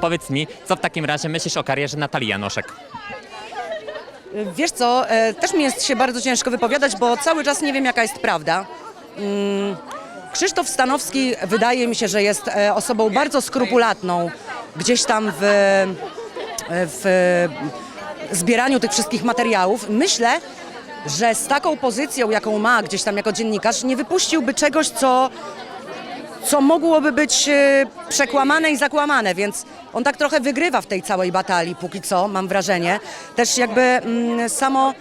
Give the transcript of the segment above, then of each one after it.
Powiedz mi, co w takim razie myślisz o karierze Natalii Janoszek? Wiesz co, e, też mi jest się bardzo ciężko wypowiadać, bo cały czas nie wiem jaka jest prawda. Mm, Krzysztof Stanowski wydaje mi się, że jest e, osobą bardzo skrupulatną gdzieś tam w, e, w zbieraniu tych wszystkich materiałów. Myślę, że z taką pozycją, jaką ma gdzieś tam jako dziennikarz, nie wypuściłby czegoś, co co mogłoby być e, przekłamane i zakłamane, więc on tak trochę wygrywa w tej całej batalii póki co, mam wrażenie. Też jakby mm, samo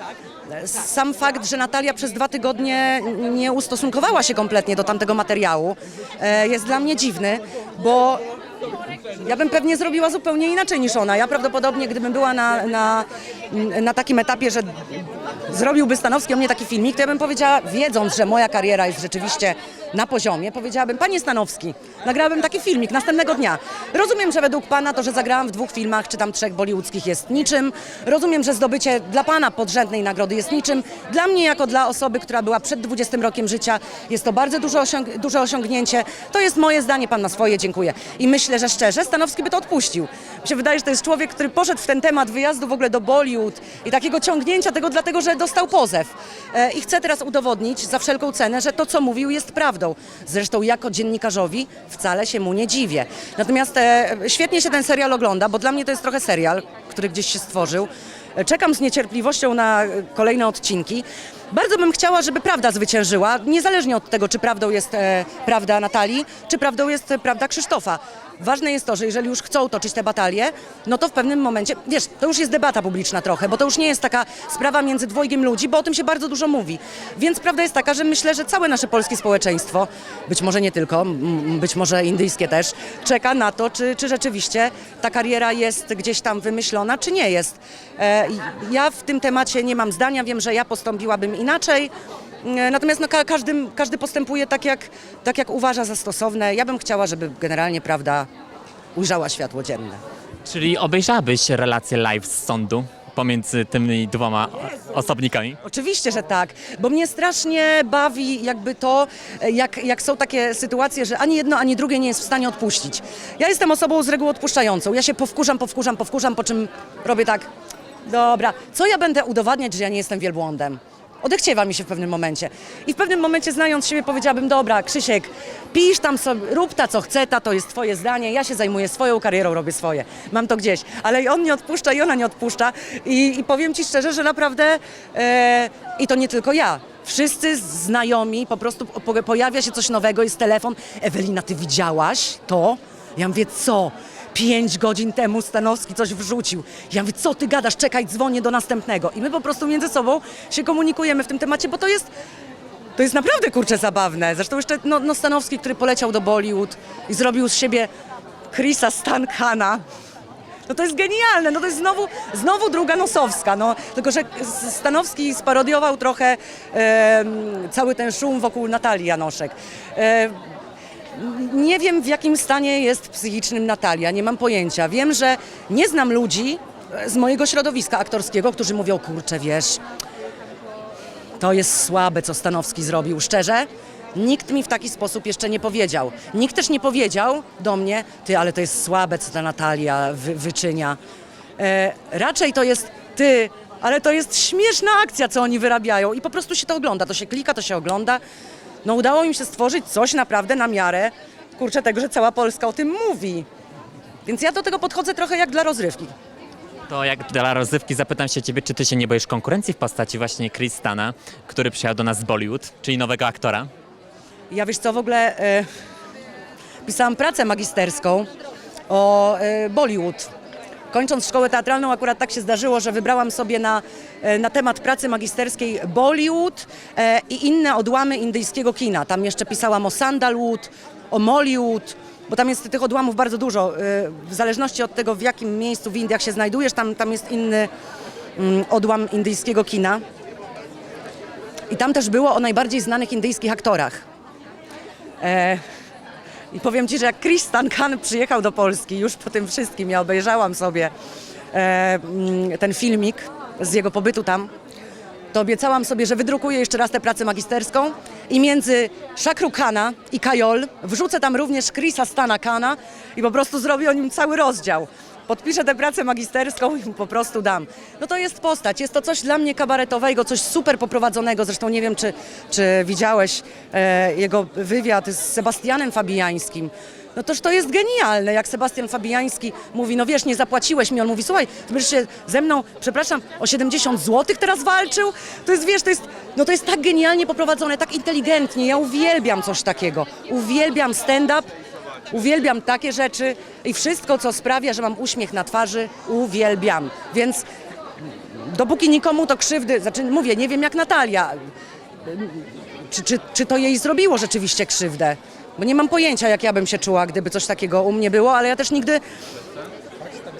sam fakt, że Natalia przez dwa tygodnie nie ustosunkowała się kompletnie do tamtego materiału e, jest dla mnie dziwny, bo ja bym pewnie zrobiła zupełnie inaczej niż ona. Ja prawdopodobnie, gdybym była na, na, na takim etapie, że zrobiłby Stanowski o mnie taki filmik, to ja bym powiedziała, wiedząc, że moja kariera jest rzeczywiście na poziomie, powiedziałabym, panie Stanowski, nagrałabym taki filmik następnego dnia. Rozumiem, że według pana to, że zagrałam w dwóch filmach, czy tam trzech bollywoodzkich jest niczym. Rozumiem, że zdobycie dla pana podrzędnej nagrody jest niczym. Dla mnie, jako dla osoby, która była przed 20 rokiem życia, jest to bardzo duże, osiąg- duże osiągnięcie. To jest moje zdanie, pan ma swoje, dziękuję. I myślę, że szczerze, Stanowski by to odpuścił. Mi się wydaje, że to jest człowiek, który poszedł w ten temat wyjazdu w ogóle do Bollywood i takiego ciągnięcia tego dlatego, że dostał pozew. E, I chce teraz udowodnić za wszelką cenę, że to, co mówił, jest prawdą. Zresztą jako dziennikarzowi wcale się mu nie dziwię. Natomiast e, świetnie się ten serial ogląda, bo dla mnie to jest trochę serial, który gdzieś się stworzył. E, Czekam z niecierpliwością na kolejne odcinki. Bardzo bym chciała, żeby prawda zwyciężyła, niezależnie od tego, czy prawdą jest e, prawda Natalii, czy prawdą jest prawda Krzysztofa. Ważne jest to, że jeżeli już chcą toczyć te batalie, no to w pewnym momencie, wiesz, to już jest debata publiczna trochę, bo to już nie jest taka sprawa między dwojgiem ludzi, bo o tym się bardzo dużo mówi. Więc prawda jest taka, że myślę, że całe nasze polskie społeczeństwo, być może nie tylko, być może indyjskie też, czeka na to, czy, czy rzeczywiście ta kariera jest gdzieś tam wymyślona, czy nie jest. E, ja w tym temacie nie mam zdania, wiem, że ja postąpiłabym inaczej. E, Natomiast no, ka- każdy, każdy postępuje tak jak, tak, jak uważa za stosowne. Ja bym chciała, żeby generalnie prawda ujrzała światło dzienne. Czyli obejrzałabyś relację live z sądu pomiędzy tymi dwoma osobnikami? Oczywiście, że tak, bo mnie strasznie bawi jakby to, e, jak, jak są takie sytuacje, że ani jedno, ani drugie nie jest w stanie odpuścić. Ja jestem osobą z reguły odpuszczającą. Ja się powkurzam, powkurzam, powkurzam, po czym robię tak, dobra, co ja będę udowadniać, że ja nie jestem wielbłądem? Odechciewa mi się w pewnym momencie. I w pewnym momencie, znając siebie, powiedziałabym, dobra, Krzysiek, pisz tam sobie, rób ta co chce, ta to jest twoje zdanie, ja się zajmuję swoją karierą, robię swoje. Mam to gdzieś. Ale i on nie odpuszcza i ona nie odpuszcza. I, i powiem ci szczerze, że naprawdę, e, i to nie tylko ja, wszyscy znajomi, po prostu po, pojawia się coś nowego, jest telefon. Ewelina, ty widziałaś to? Ja mówię, co? Pięć godzin temu Stanowski coś wrzucił. Ja mówię, co ty gadasz, czekaj, dzwonię do następnego. I my po prostu między sobą się komunikujemy w tym temacie, bo to jest, to jest naprawdę, kurczę, zabawne. Zresztą jeszcze no, no Stanowski, który poleciał do Bollywood i zrobił z siebie Chrisa Stankana. No to jest genialne, no to jest znowu, znowu druga nosowska, no. Tylko, że Stanowski sparodiował trochę em, cały ten szum wokół Natalii Janoszek. E, nie wiem, w jakim stanie jest psychicznym Natalia, nie mam pojęcia. Wiem, że nie znam ludzi z mojego środowiska aktorskiego, którzy mówią, kurczę, wiesz, to jest słabe, co Stanowski zrobił. Szczerze, nikt mi w taki sposób jeszcze nie powiedział. Nikt też nie powiedział do mnie, ty, ale to jest słabe, co ta Natalia wy, wyczynia. E, raczej to jest, ty, ale to jest śmieszna akcja, co oni wyrabiają i po prostu się to ogląda, to się klika, to się ogląda. No udało im się stworzyć coś naprawdę na miarę, kurczę, tego, że cała Polska o tym mówi. Więc ja do tego podchodzę trochę jak dla rozrywki. To jak dla rozrywki zapytam się ciebie, czy ty się nie boisz konkurencji w postaci właśnie Chris Stana, który przyjechał do nas z Bollywood, czyli nowego aktora? Ja wiesz co, w ogóle e, pisałam pracę magisterską o e, Bollywood. Kończąc szkołę teatralną, akurat tak się zdarzyło, że wybrałam sobie na, e, na temat pracy magisterskiej Bollywood e, i inne odłamy indyjskiego kina. Tam jeszcze pisałam o Sandalwood, o Mollywood, bo tam jest tych odłamów bardzo dużo. E, w zależności od tego, w jakim miejscu w Indiach się znajdujesz, tam, tam jest inny mm, odłam indyjskiego kina. I tam też było o najbardziej znanych indyjskich aktorach. I powiem Ci, że jak Chris Khan przyjechał do Polski, już po tym wszystkim, ja obejrzałam sobie e, mm, ten filmik z jego pobytu tam, to obiecałam sobie, że wydrukuję jeszcze raz tę pracę magisterską i między Shakru Kana i Kajol wrzucę tam również Chrisa Stana Kana i po prostu zrobię o nim cały rozdział. Podpiszę tę pracę magisterską i po prostu dam. No to jest postać, jest to coś dla mnie kabaretowego, coś super poprowadzonego. Zresztą nie wiem, czy, czy widziałeś e, jego wywiad z Sebastianem Fabiańskim. No toż to jest genialne, jak Sebastian Fabiański mówi, no wiesz, nie zapłaciłeś mi. On mówi, słuchaj, ty będziesz się ze mną, przepraszam, o 70 zł teraz walczył? To jest, wiesz, to jest, no to jest tak genialnie poprowadzone, tak inteligentnie. Ja uwielbiam coś takiego. Uwielbiam stand-up. Uwielbiam takie rzeczy i wszystko, co sprawia, że mam uśmiech na twarzy, uwielbiam. Więc dopóki nikomu to krzywdy, znaczy mówię, nie wiem jak Natalia, czy, czy, czy to jej zrobiło rzeczywiście krzywdę, bo nie mam pojęcia, jak ja bym się czuła, gdyby coś takiego u mnie było, ale ja też nigdy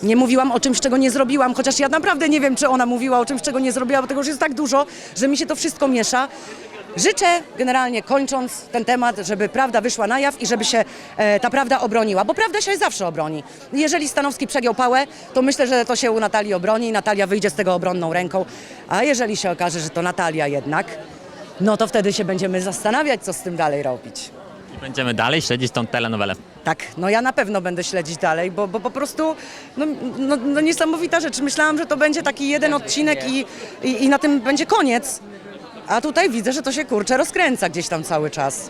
nie mówiłam o czymś, czego nie zrobiłam, chociaż ja naprawdę nie wiem, czy ona mówiła o czymś, czego nie zrobiła, bo tego już jest tak dużo, że mi się to wszystko miesza. Życzę generalnie, kończąc ten temat, żeby prawda wyszła na jaw i żeby się e, ta prawda obroniła, bo prawda się zawsze obroni. Jeżeli Stanowski przegiął pałę, to myślę, że to się u Natalii obroni i Natalia wyjdzie z tego obronną ręką, a jeżeli się okaże, że to Natalia jednak, no to wtedy się będziemy zastanawiać, co z tym dalej robić. I będziemy dalej śledzić tą telenowelę. Tak, no ja na pewno będę śledzić dalej, bo, bo po prostu no, no, no niesamowita rzecz. Myślałam, że to będzie taki jeden odcinek i, i, i na tym będzie koniec. A tutaj widzę, że to się kurczę rozkręca gdzieś tam cały czas.